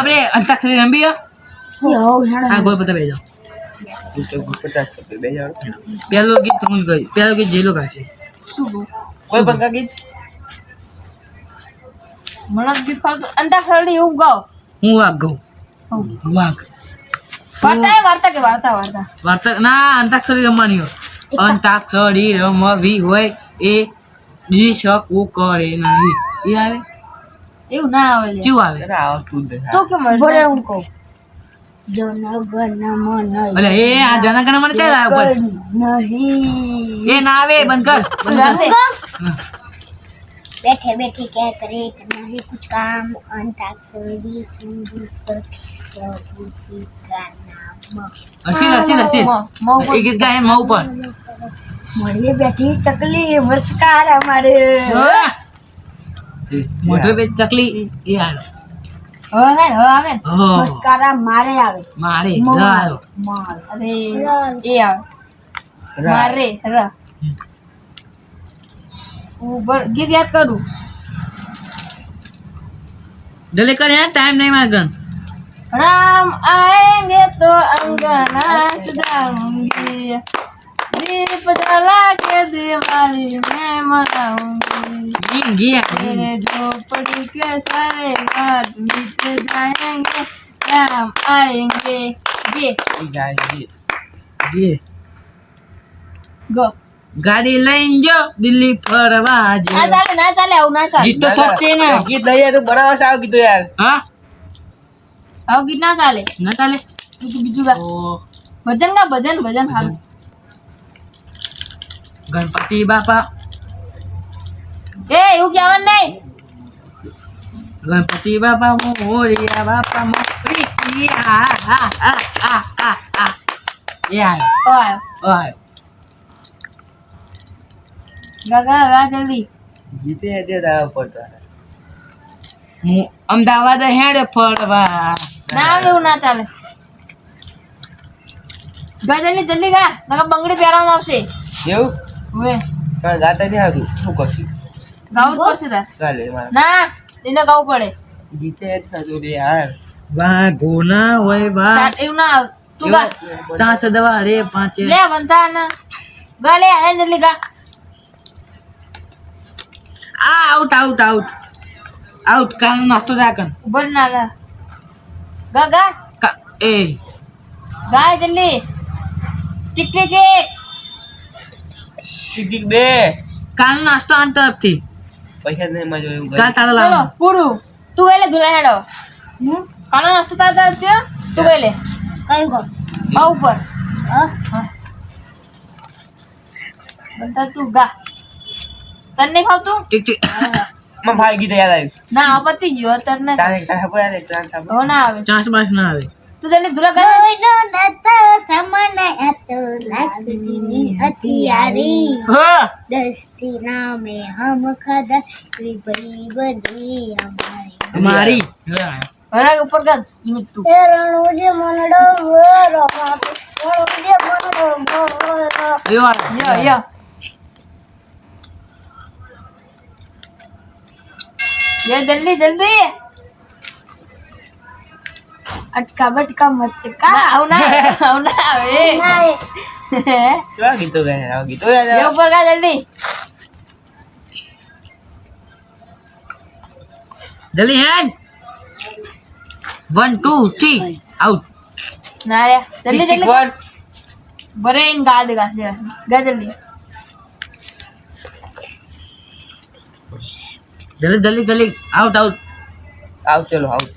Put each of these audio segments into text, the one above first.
આપણે અંતાક્ષરી રમીએ હા. ગોળ પતા બે જાઓ પચાસ રૂપિયા બે જાવ પહેલો ગીત હું જ ગઈ પેલો ગીત જેલો ગાશે. કોઈ પણ ગીત? મને ગીત ફાવતું. અંતાક્ષરી એવું ગાઓ હું વાગ ગઉં. વાઘ. વાર્તા વાર્તા કે વાર્તા વાર્તા? વાર્તા ના અંતાક્ષરી રમવાની હોય. અંતાક્ષરી રમવી હોય એ દિશકો કરે નહીં. એ આવે? એવું ના આવે લે. કેવું આવે અરે આવતું જ નથી. તો કેમ બોલે હું કહું જનગણ મન એટલે એ આ જનગણ મને ચાલ આવે ઉપર નહીં એ ના આવે બંધ કર બંધ કર. હા. बैठे बैठे क्या करे नहीं कुछ काम अंताक्षरी संगीत सबूची का नाम હસીલ હસીલ હસીલ મ- મ ઉપર. એ ગીત ગાય મઉ પર મળીએ બેઠી મોટો બે ચકલી યસ હવે હવે આવે મસ્કારા મારે આવે. મારે ર આવ્યો અરે એ આવે. મારે ર. ઉબર ગીત યાદ કરું? દલે કરે યાર ટાઈમ નહીં મારગન રામ આએંગે તો અંગના સુધાઉંગી सजाऊंगी दीप जला के दिवाली मैं मनाऊंगी ગીત ગયા मेरे झोपड़ी के सारे बात मिट जाएंगे राम आएंगे ये ઈ ગાય ગીત. ગે गो ગાડી લઈને જો દિલ્હી ફરવા ના જો ચાલે ના ચાલે આવું ના ચાલે ગીત તો સસ્તી ને એ ગીત નહીં યાર, તું બનાવવા સાવ કીધું યાર હા આવું ગીત ના ચાલે ના ચાલે બીજું બીજું ગા ઓ ભજન ગા ભજન ભજન સારું ગણપતિ બાપા. એ એવું કહેવાનું નહીં. ગણપતિ બાપા મોરિયા બાપા મોરી એ ઓ જલ્દી. દાવ પડતો હું અમદાવાદ હેડે ફરવા. ના એવું ના ચાલે. ગા જલ્દી જલ્દી ગા નકર બંગડી પહેરવામાં આવશે. જેવું હવે પણ ગાતા નહીં આવતું શું કરશું ગાવું જ પડશે તાર ચાલે મારે ના એને ગાવું પડે ગીતે જ થતું રે યાર વાઘો ના હોય બા તાર એવું ના આવે તું ગા ત્યાં સદવા રે પાંચે લે બનતા ના ગા લે આ જલ્દી ગા આ આઉટ આઉટ આઉટ આઉટ કાલ નાસ્તો રાખન ઉભર ના લા ગા ગા કા એ ગા જલ્દી ટીક ટીક એક ઠીક ઠીક બે. કાલ નાસ્તો આન તરફથી. પૈસા નહીં મજો એવું કાલ તારા લાવો પૂરું. તું એલે ધુલા હેડો. હું કાલ નાસ્તો તારા તરફથી તું એલે લે કયું કહું આ ઉપર. હા? બનતા તું ગા. તને નહીં ખાવતું ટીકમાં ભાઈ ગીત યાદ આવ્યું. ના પતી ગયો તને ચાલે ખબર આવે ચાલે ચાલે ના આવે. ચાંસ બાસ ના આવે. તું જલ્દી ધુલા ગા કોઈનો નતો સમનાય હતો. લાકડીની હથિયારી. હા? દસ્તી નામે હમ ખદા ભાઈ બની અમારી. મારી હરાગ ઉપર ગા તું. એ રણુ મનડો મોરો બાપુ રણુ મનડો મોરો એવો યો યો જલ્દી જલ્દી. અટકા બટકા મત ના કા આવું ના આવે, ના આવે કેવા ગીતો ગાય આવ ગીતો યાદ ઉપર ગા જલ્દી. જલ્દી હેન. વન ટુ થ્રી આઉટ ના રે. જલ્દી જલ્દી. બરે ઇન ગા દે ગા ગા જલ્દી. જલ્દી જલ્દી જલ્દી. આઉટ આઉટ આઉટ ચલો આઉટ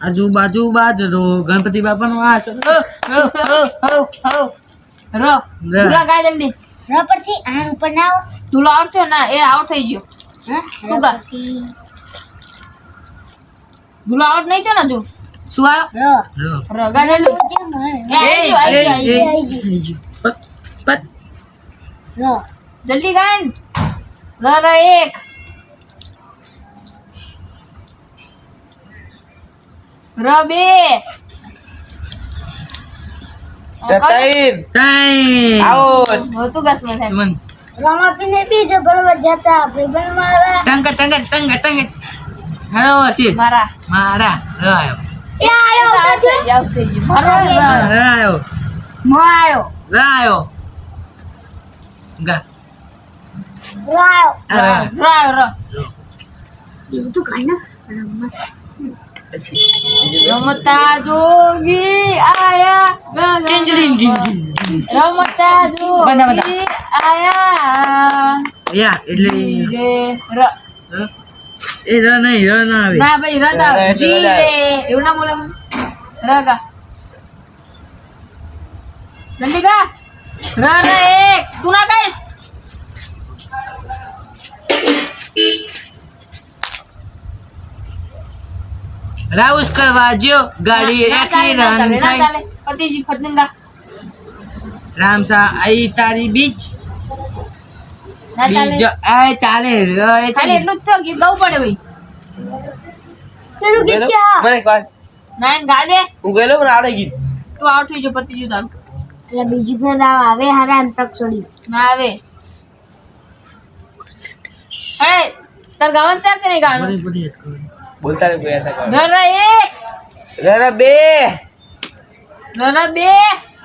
આજુબાજુ બાજરો ગણપતિ બાપા નો આસ રો. પૂરા ગાય જલ્દી. ર પરથી આણ ઉપર ના તું લાવ છે ના એ આઉટ થઈ ગયો. તું ગા તું લાવ છે ને જો શું આવ્યો ર. ર. ગાય જલ્દી એ આવી ગયો. આવી ગયો પત પત ર. જલ્દી ગાય ર ર એક. ર બે ત્રણ Time. આઉટ હોતું ઘસમાં થાય મન. રમાપીને બીજ ભરવા જતા ભાઈબંધ મારા ટંગ ટંગ ટંગ ટંગ હેલો હર્ષિત મારા મારા ર આવ્યો એ આયો આવ થઈ ગયું, આવ થઈ ગયું. મારો ર આવ્યો મો આવ્યો ર આવ્યો રમત રમતા જોગી આયા જીન, જીન, જીન, જીન, જીન. રમતા બધા, બધા. જોગી આયા યા એટલે રે ર ર. એ ર નહીં ર ના આવે ના ભાઈ રગા ર, ર, જી ર. રે એવું ના બોલે રગા જલ્દી ગા ર ર એક તું ના કહીશ રાઉસ કરવા જો ગાડી એક્સિડન્ટ થાય. પતિજી ફટનંગા. રામસા આઈ તારી બીચ. બીજ આ ચાલે ર ખાલી ચાલે એટલું જ તો ગીત ગાવું પડે ભાઈ. પેલું ગીત ક્યાં? મને એક વાત. ના ગા દે હું ગયેલો પણ આવડે ગીત. તું આઉટ થઈ જો પતિજી તારું. એટલે બીજી ફેર આવ આવે હારા અંતક્ષરી ના આવે. અરે તાર ગાવાનું છે કે નહીં ગાવાનું. બોલતા નહીં ગયા નાના એક. નાના બે. નાના બે.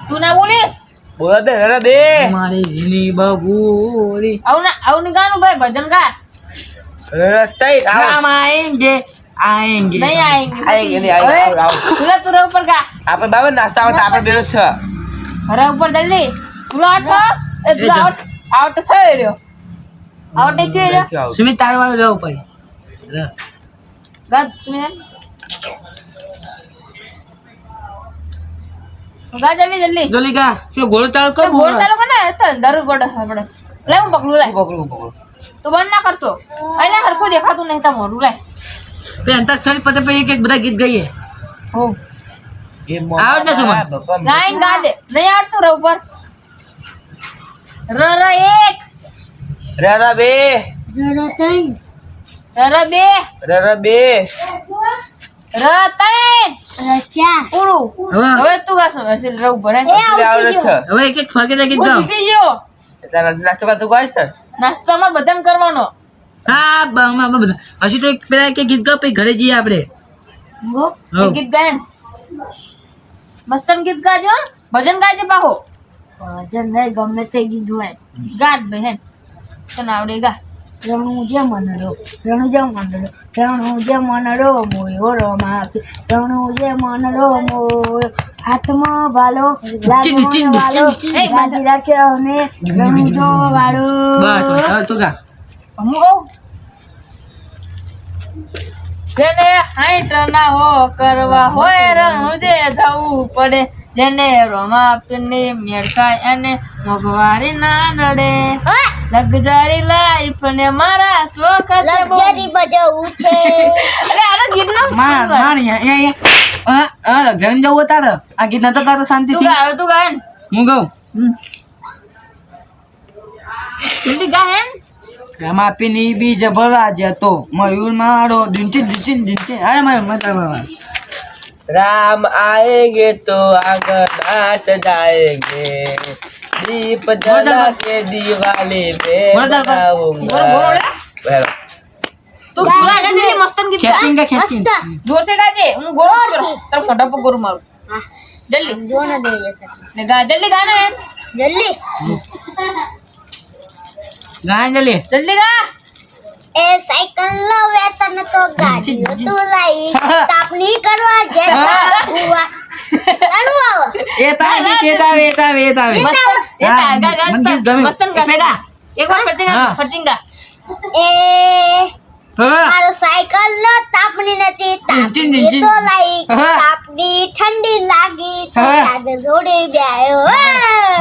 તું ના બોલીશ? બોલા દે નાના બે. મારી જીની બબુરી આવું ના આવું ગાનું ભાઈ ભજન ગા બાબા નાસ્તા આવતા આપણે બેરો ઉપર જલ્દી. તુલા આટો. એ તુલા આઉટ રહ્યો. આઉટ થઈ રહ્યો? સુમિત તારો વાળો ઉપર ર. ગા જલ્દી જલ્દી જલ્દી ગા શું ગોળ ચાલુ કર તો ગોળ ચાલુ કર ને તો દરરોજ ગોળ આપણે લે હું પકડું લે પકડું પકડું તું બંધ ના કરતો એટલે હરખું દેખાતું નહીં તાર મોઢું લે બે અંતાક્ષરી પતે પછી એક એક બધા ગીત ગાઈએ હો એ આવડે ને સુમન? લાઈન ગા દે નહીં આવડતું રહ ઉપર ર ર એક રરા બે ર ર બે રરા બે. ર ત્રણ. રચા પૂરું. હવે તું ઉપર હે? એ એટલે આવડે છે. હવે એક એક ફાકે ગીત હું ગાઓ ગયો. તારા નાસ્તો કરતું ગાય છે? નાસ્તો અમારે બધાને કરવાનો. હા બા બ- બ- બધા. હજી તો એક પેલા કે ગીત ગા પછી ઘરે જઈએ આપણે. ગીત ગાયન મસ્તન ગીત ગાજો હો. ભજન ગાજે પાહો. ભજન નહીં ગમે તે ગીત હોય. ગાત બહેન તને આવડે ગા. રણું જે મનડો રણું જે મનડો રણું મનડો મોયો રમાપી રણું મનડો મોયો હાથમાં વાલો લાગમાં વાલો રાખ્યો અમે રણું વાળો. બસ હવે હવે તું ગા હું. જેને હાઈટ ના હો કરવા હોય રણુજે જવું પડે. જેને રોમાપીને મેળખાય અને મોંઘવારી ના નડે. લગજારી લાઈફ ને મારા શોખ છે બજાવું છે. અરે આનો ગીત ના માર માર અહીંયા અહીંયા. હા હા લગ્ન જવું તારે? આ ગીત નતો તારો શાંતિ શાંતિથી? ગા હવે તું ગા હું ગાઉં? જલ્દી ગા હેન. રમાપીની બીજ ભરા જતો મયુર મારો. ડીંચી ડીંચી ડીંચી અરે મયુર મજા राम आएंगे तो आंगन सजाएंगे दीप जला के दिवाली में बोलो दल पर। બોલો બોલો લે. हेलो તું તું ગા જા જલ્દી મસ્તન ગીત ગા ખેંચીને ખેંચીને જોરથી ગાજે હું ગોળ કરું તાર મોઢા પર ગોળ મારું હા. જલ્દી જો ને દે ને ગા જલ્દી ગા ને હેન. જલ્દી ગાય જલ્દી જલ્દી ગા એ સાયકલ નો વેતન તો ગાડીઓ તું લાઈ તાપણી કરવા જતા બુવા એ તાવે ગીત તાવે એ એ એ ગીત. મસ્તન એક વાર ફરતી ગા હા. ફરતી ગા. એ મારો સાયકલ લો તાપની નથી તાપની તો લાઈ તાપની ઠંડી લાગી ચાદર રોડે ગયો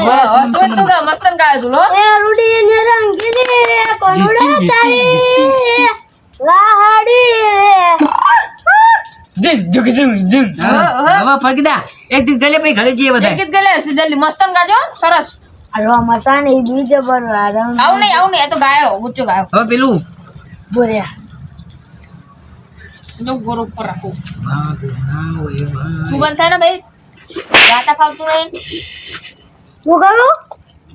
બસ તો તો મસ્તન ગાય તુલો એ રૂડી ને રંગીને રે કોણોડા તારી વાહડી. ગાજો સરસ. હલવા મસાને બીજે પર આવ નહીં નહીં. એ તો ગાયો ઊંચો ગાયો. પેલું. બોર્યા જો ગોર ઉપર રાખું. તું બંધ થાય ને ભાઈ? ગાતા ફાવતું નહીં. હું ગયું?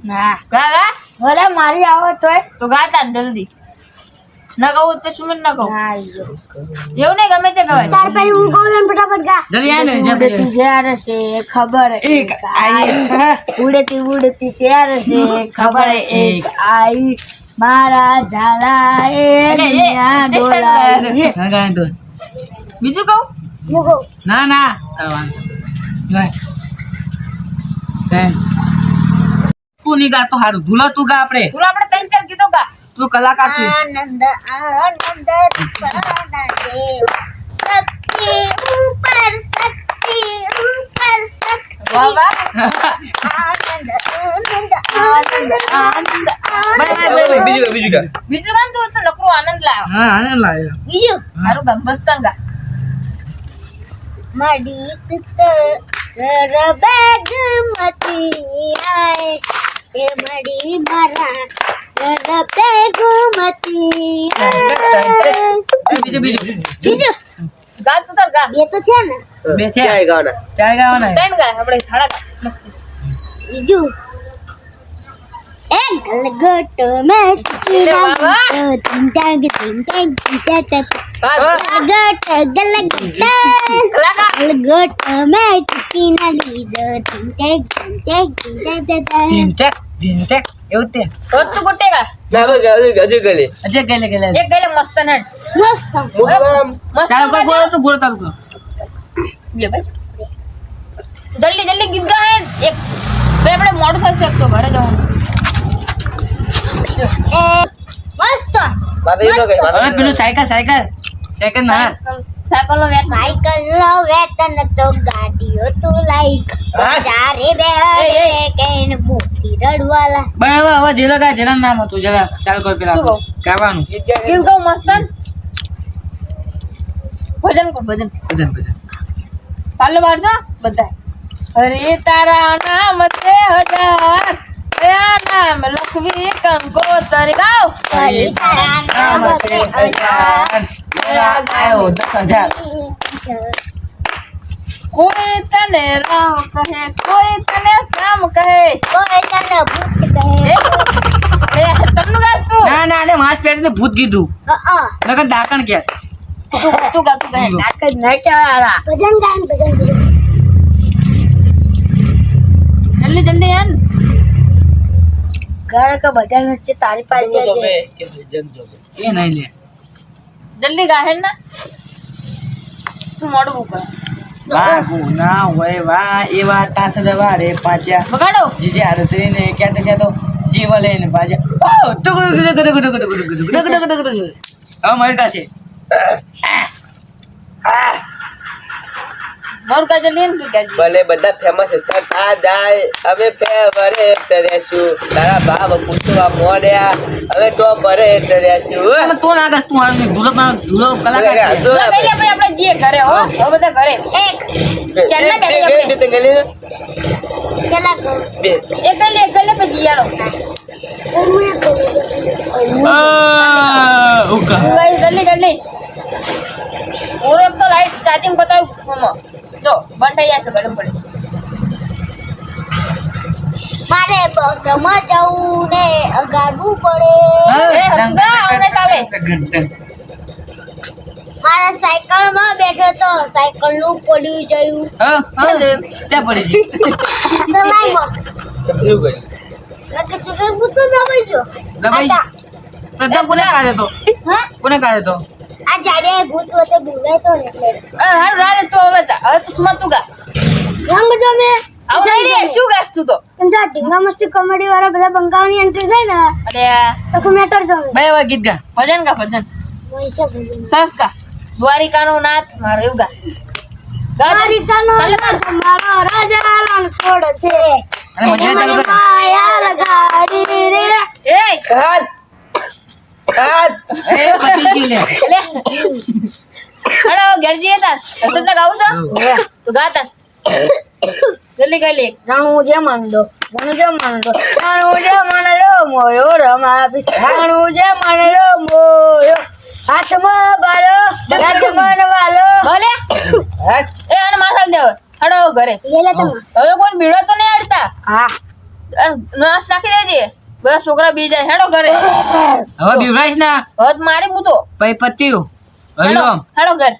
ના. ગા ગા. ભલે મારી આવો તોય. તો ગાતા જલ્દી. ના કહું તો શું ન કહું ના એવું નહીં ગમે તે ગવાય. તાર પછી હું કહું ને ફટાફટ ગા. જલ્દી આય ને ઉડતી શેર છે ખબર એક આઈ. ઉડતી ઉડતી શેર છે ખબર એક આઈ. મારા ઝાલા એ અરે, બીજું કહું? ના ના. તું ની ગા તો હારું. ધૂલા તું ગા આપણે. તું આપણે ત્રણ ચાર ગીતો ગા. તું કલાકાર છે. આનંદ આનંદ સદા દેવ. શક્તિ ઉપર શક્તિ ઉપર શક્તિ વાહ વાહ આનંદ આનંદ આનંદ આનંદ ભાઈ, ભાઈ, ભાઈ, ભાઈ. બીજું કા, બીજું કા. બીજું ગામ તું તો નકરો આનંદ લાવ્યો હા આનંદ લાગ્યો બીજું સારું ગા મસ્તન ગા મડી તો બેગ મતી આય એ મડી મારા ઘર બેગ મતી આય બીજું બીજું બીજું ગા તો તાર ગા બે તો છે ને બે છે ચાર ગાવાના ચાર ગાવાના ત્રણ ગા આપણે સાડા બીજું એક ગલગટ મેચ કી ટિંટાંગ ટિંટાંગ ટિંટા ગલગટ ગલગટ ગલગટ મેચ કી ના લીધો ટિંટાંગ ટિંટાંગ ટિંટા ટિંટાંગ ટિંટાંગ એવું તે તો તું ગોટેગા ના હવે ગજે ગલે અજે ગલે ગલે એક ગલે મસ્ત ને મસ્ત. મસ્ત તારો ગોળ તો ગોળ તારો કો લે ભાઈ. જલ્દી જલ્દી ગીત ગા એક બે આપણે મોડું થશે તો ઘરે જવાનું. મસ્ત. બાબે નો ગઈ બાબે પેલું સાયકલ સાયકલ. સાયકલ ના. સાયકલ નો વેટ સાયકલ નો વેતન તો ગાડીઓ તો લાઈક ચારે બે. કેન બુતી રડવાલા. બરાબર હવે જેલા કા જેલા નામ હતું જરા ચાલ કોઈ પેલા શું કહું? ગાવાનું. ગીત ગાય. મસ્તન ભજન કો ભજન. ભજન ભજન. ચાલો મારજો બધા હરે તારા નામ તે હજાર. કયા નામ લખવી કંકોતર. ગાઓ. હરી તારા નામ હજાર. હજાર. આવ્યો દસ હજાર કોઈ તને રામ કહે કોઈ તને શ્યામ કહે કોઈ તને ભૂત કહે એ તન્નું ગાસ તું ના ના ને માસ પેટ ભૂત કીધું નકર દાકણ કે તું તું ગા તું કહે નાટક નટારા ભજન ગાન ભજન ભજન. જલ્દી જલ્દી યાર ઘર કે ભજન વચ્ચે તારી પાસે કે ભજન જોવે. એ નહીં લે જલ્દી ગા હેડ ના. તું મોડું કર વાહ ના હોય વાહ એવા તાસ દવારે પાછા. બગાડો જીજે આરતી ને ક્યાં ક્યાં તો જીવ લઈને પાછા. ઓ ટુકડું ટુકડું ટુકડું ટુકડું ટુકડું. હવે મારી પાસે. મારું કાજલ નહીં ને કાજલ ભલે બધા ફેમસ થતા જાય અમે ફેવરે તરેશું તારા બાપ પૂછવા મોડ્યા હવે તો ભરે તરેશું તો લાગે તું આવી ધૂલપ ધૂલપ કલાકાર તો ભાઈ આપણે જે ઘરે હો હો બધા ઘરે એક ચડના બેઠી આપણે તંગલે ચલા બે એકલે એકલે પર જીયાડો ઓકા જલ્દી જલ્દી ઓરક તો લાઈટ ચાર્જિંગ બતાવ મમ્મા જો બંધ થઈ જશે ગરમ પડે. મારે બસમાં જવું ને અગાડવું પડે મારા સાયકલમાં બેઠો તો સાયકલનું પડ્યું જયું. ચા પડી ગયું. દબાઈ ગયો. તો કોને કાઢ્યો તો? કોને કાઢ્યો તો? આ જાડે ભૂત વચ્ચે બોલાય તો એટલે. એ, હારું રાધે તું હવે હવે તું સુમા તું ગા રંગ જમે આવું નહીં રે. ચું ગાસ તું તો? એમ ઢીંગા મસ્તી કોમેડી વાળા બધા બંગાળની એન્ટ્રી થાય ને અરે તો મેટર જમે બે વાર ગીત ગા. ભજન ગા ભજન. મોઈ છે ભજન. સરસ ગા. દ્વારિકાનો નાથ મારો એવું ગા. ગા દ્વારિકાનો નાથ મારો રાજા રણ છોડ છે. માયા લગાડી રે. એ કાટ એ પતી ગયું લે લે હેડો ઘેર જઈએ રસોઈ ગાવું છે? તો ગાતા જલ્દી ગાઈ લે. રણું જે મંડો રણું જે મંડો રણું જે મંડો મોયો રમાપી રણું જે મંડો મોયો. હાથમાં બાલો હાથમાં વાલો ભલે. એ અને માથા દેવ. હડો ઘરે. હવે કોઈ ભીડો તો નહીં અડતા હા. નાશ નાખી દેજે. બધા છોકરા બી જાય હેડો ઘરે. હવે બીવરાઈશ ના? હદ મારી મૂતો. પೈ પત્યું હેડો હેડો ઘર.